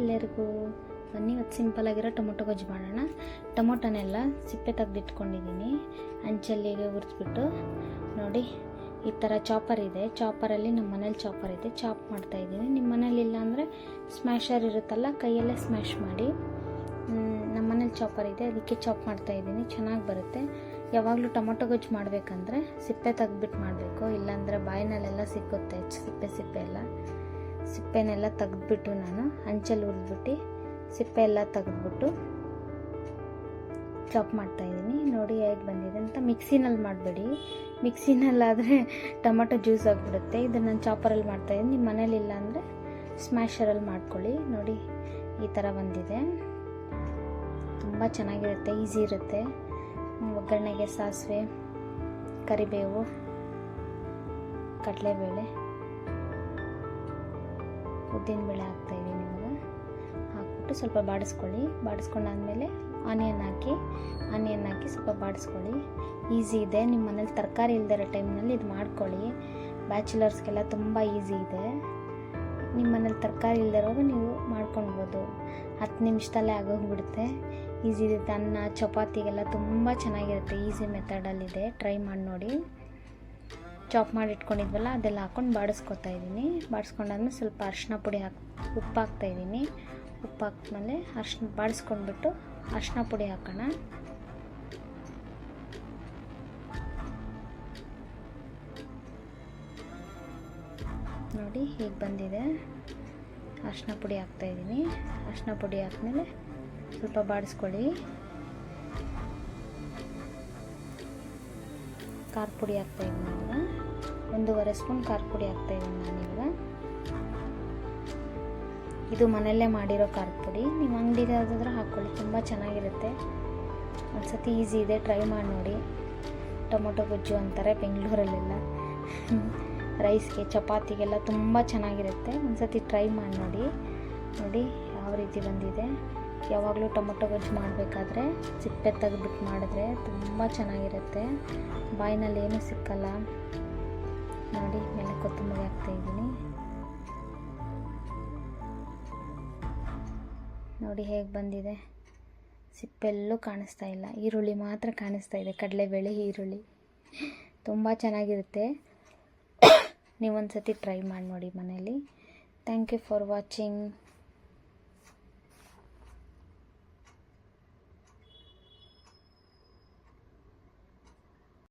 ಎಲ್ಲರಿಗೂ ಬನ್ನಿ, ಇವತ್ತು ಸಿಂಪಲಾಗಿರೋ ಟೊಮೊಟೊ ಗೊಜ್ಜು ಮಾಡೋಣ. ಟೊಮೊಟೊನೆಲ್ಲ ಸಿಪ್ಪೆ ತೆಗೆದಿಟ್ಕೊಂಡಿದ್ದೀನಿ. ಅಂಚಲ್ಲಿಗೆ ಉರಿಸ್ಬಿಟ್ಟು ನೋಡಿ, ಈ ಥರ ಚಾಪರ್ ಇದೆ. ಚಾಪರಲ್ಲಿ ನಮ್ಮ ಮನೇಲಿ ಚಾಪರ್ ಇದೆ. ಚಾಪ್ ಮಾಡ್ತಾ ಇದ್ದೀನಿ. ನಿಮ್ಮ ಮನೇಲಿ ಇಲ್ಲ ಅಂದರೆ ಸ್ಮ್ಯಾಶರ್ ಇರುತ್ತಲ್ಲ, ಕೈಯಲ್ಲೇ ಸ್ಮ್ಯಾಶ್ ಮಾಡಿ. ನಮ್ಮ ಮನೇಲಿ ಚಾಪರ್ ಇದೆ. ಅದಕ್ಕೆ ಚಾಪ್ ಮಾಡ್ತಾ ಇದ್ದೀನಿ. ಚೆನ್ನಾಗಿ ಬರುತ್ತೆ. ಯಾವಾಗಲೂ ಟೊಮೊಟೊ ಗೊಜ್ಜು ಮಾಡಬೇಕಂದ್ರೆ ಸಿಪ್ಪೆ ತೆಗೆದ್ಬಿಟ್ಟು ಮಾಡಬೇಕು. ಇಲ್ಲಾಂದರೆ ಬಾಯಿನಲ್ಲೆಲ್ಲ ಸಿಕ್ಕುತ್ತೆ, ಸಿಪ್ಪೆ ಸಿಪ್ಪೆ ಎಲ್ಲ. ಸಿಪ್ಪೆನೆಲ್ಲ ತೆಗೆದ್ಬಿಟ್ಟು ನಾನು ಹಂಚಲ್ಲಿ ಹುರಿದ್ಬಿಟ್ಟು ಸಿಪ್ಪೆ ಎಲ್ಲ ತೆಗೆದ್ಬಿಟ್ಟು ಚಾಪ್ ಮಾಡ್ತಾಯಿದ್ದೀನಿ ನೋಡಿ ಹೇಗೆ ಬಂದಿದೆ ಅಂತ ಮಿಕ್ಸಿನಲ್ಲಿ ಮಾಡಬೇಡಿ. ಮಿಕ್ಸಿನಲ್ಲಾದರೆ ಟೊಮೊಟೊ ಜ್ಯೂಸ್ ಆಗಿಬಿಡುತ್ತೆ. ಇದನ್ನು ನಾನು ಚಾಪರಲ್ಲಿ ಮಾಡ್ತಾಯಿದ್ದೀನಿ ನಿಮ್ಮ ಮನೇಲಿ ಇಲ್ಲ ಅಂದರೆ ಸ್ಮ್ಯಾಶರಲ್ಲಿ ಮಾಡ್ಕೊಳ್ಳಿ. ನೋಡಿ ಈ ಥರ ಬಂದಿದೆ. ತುಂಬ ಚೆನ್ನಾಗಿರುತ್ತೆ. ಈಸಿ ಇರುತ್ತೆ. ಒಗ್ಗರಣೆಗೆ ಸಾಸಿವೆ, ಕರಿಬೇವು, ಕಡಲೆಬೇಳೆ. ಉದ್ದಿನಬೇಳೆ ಹಾಕ್ತಾಯಿದ್ದೀನಿ ಇವಾಗ. ಹಾಕ್ಬಿಟ್ಟು ಸ್ವಲ್ಪ ಬಾಡಿಸ್ಕೊಳ್ಳಿ. ಬಾಡಿಸ್ಕೊಂಡಾದಮೇಲೆ ಆನಿಯನ್ ಹಾಕಿ ಆನಿಯನ್ ಹಾಕಿ ಸ್ವಲ್ಪ ಬಾಡಿಸ್ಕೊಳ್ಳಿ. ಈಸಿ ಇದೆ. ನಿಮ್ಮ ಮನೇಲಿ ತರಕಾರಿ ಇಲ್ದಿರೋ ಟೈಮ್ನಲ್ಲಿ ಇದು ಮಾಡ್ಕೊಳ್ಳಿ. ಬ್ಯಾಚುಲರ್ಸ್ಗೆಲ್ಲ ತುಂಬ ಈಸಿ ಇದೆ. ನಿಮ್ಮ ಮನೇಲಿ ತರಕಾರಿ ಇಲ್ದಿರೋವಾಗ ನೀವು ಮಾಡ್ಕೊಳ್ಬೋದು. ಹತ್ತು ನಿಮಿಷದಲ್ಲೇ ಆಗೋಗ್ಬಿಡುತ್ತೆ. ಈಸಿ ಇರುತ್ತೆ ಅನ್ನ, ಚಪಾತಿಗೆಲ್ಲ ತುಂಬ ಚೆನ್ನಾಗಿರುತ್ತೆ. ಈಸಿ ಮೆಥಡಲ್ಲಿದೆ ಟ್ರೈ ಮಾಡಿ ನೋಡಿ. ಚಾಪ್ ಮಾಡಿ ಇಟ್ಕೊಂಡಿದ್ವಲ್ಲ, ಅದೆಲ್ಲ ಹಾಕೊಂಡು ಬಾಡಿಸ್ಕೊತಾ ಇದ್ದೀನಿ. ಬಾಡಿಸ್ಕೊಂಡಾದ್ಮೇಲೆ ಸ್ವಲ್ಪ ಅರಿಶಿನ ಪುಡಿ ಹಾಕಿ, ಉಪ್ಪು ಹಾಕ್ತಾ ಇದ್ದೀನಿ. ಉಪ್ಪು ಹಾಕಿದ್ಮೇಲೆ ಅರಿಶಿನ ಬಾಡಿಸ್ಕೊಂಡ್ಬಿಟ್ಟು ಅರಿಶಿನ ಪುಡಿ ಹಾಕೋಣ. ನೋಡಿ, ಹೀಗೆ ಬಂದಿದೆ. ಅರಿಶಿನ ಪುಡಿ ಹಾಕ್ತಾ ಇದ್ದೀನಿ. ಅರಿಶಿನ ಪುಡಿ ಹಾಕ್ಮೇಲೆ ಸ್ವಲ್ಪ ಬಾಡಿಸ್ಕೊಳ್ಳಿ. ಖಾರ ಪುಡಿ ಹಾಕ್ತಾ ಇದ್ದೀನಿ ಒಂದೂವರೆ ಸ್ಪೂನ್ ಖಾರ ಪುಡಿ ಹಾಕ್ತಾ ನಾನು ಇವಾಗ ಇದು ಮನೆಯಲ್ಲೇ ಮಾಡಿರೋ ಖಾರದ ಪುಡಿ. ನೀವು ಅಂಗಡಿಗೆ ಯಾವುದಾದ್ರೂ ಹಾಕ್ಕೊಳ್ಳಿ, ತುಂಬ ಚೆನ್ನಾಗಿರುತ್ತೆ. ಒಂದ್ಸತಿ ಈಸಿ ಇದೆ, ಟ್ರೈ ಮಾಡಿ ನೋಡಿ. ಟೊಮೊಟೊ ಗೊಜ್ಜು ಅಂತಾರೆ ಬೆಂಗಳೂರಲ್ಲೆಲ್ಲ. ರೈಸ್ಗೆ, ಚಪಾತಿಗೆಲ್ಲ ತುಂಬ ಚೆನ್ನಾಗಿರುತ್ತೆ. ಒಂದ್ಸತಿ ಟ್ರೈ ಮಾಡಿ ನೋಡಿ. ನೋಡಿ ಯಾವ ರೀತಿ ಬಂದಿದೆ. ಯಾವಾಗಲೂ ಟೊಮೊಟೊ ಗೊಜ್ಜು ಮಾಡಬೇಕಾದ್ರೆ, ಸಿಪ್ಪೆ ತೆಗೆದ್ಬಿಟ್ಟು ಮಾಡಿದ್ರೆ ತುಂಬ ಚೆನ್ನಾಗಿರುತ್ತೆ. ಬಾಯಿನಲ್ಲಿ ಏನೂ ಸಿಕ್ಕಲ್ಲ. ನೋಡಿ ಮೇಲೆ ಕೊತ್ತಂಬರಿ ಹಾಕ್ತಾಯಿದ್ದೀನಿ ನೋಡಿ ಹೇಗೆ ಬಂದಿದೆ. ಸಿಪ್ಪೆಲ್ಲೂ ಕಾಣಿಸ್ತಾ ಇಲ್ಲ. ಈರುಳ್ಳಿ ಮಾತ್ರ ಕಾಣಿಸ್ತಾ ಇದೆ. ಕಡಲೆಬೇಳೆ ಈರುಳ್ಳಿ. ತುಂಬ ಚೆನ್ನಾಗಿರುತ್ತೆ. ನೀವೊಂದು ಸತಿ ಟ್ರೈ ಮಾಡಿ ನೋಡಿ ಮನೇಲಿ. Thank you for watching